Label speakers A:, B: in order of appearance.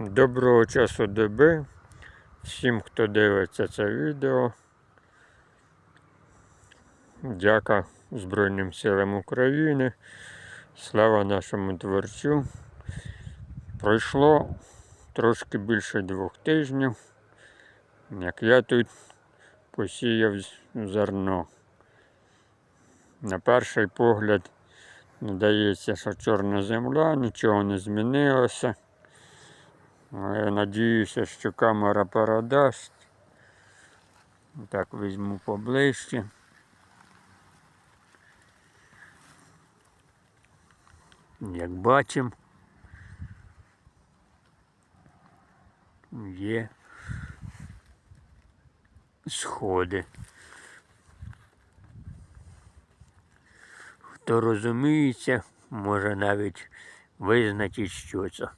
A: Доброго часу доби всім, хто дивиться це відео. Дяка Збройним силам України. Слава нашому творцю. Пройшло трошки більше двох тижнів, як я тут посіяв зерно. На перший погляд здається, що чорна земля, нічого не змінилося. Але я надіюся, що камера передасть. Так візьму поближче. Як бачимо, є сходи. Хто розуміється, може навіть визначить, що це.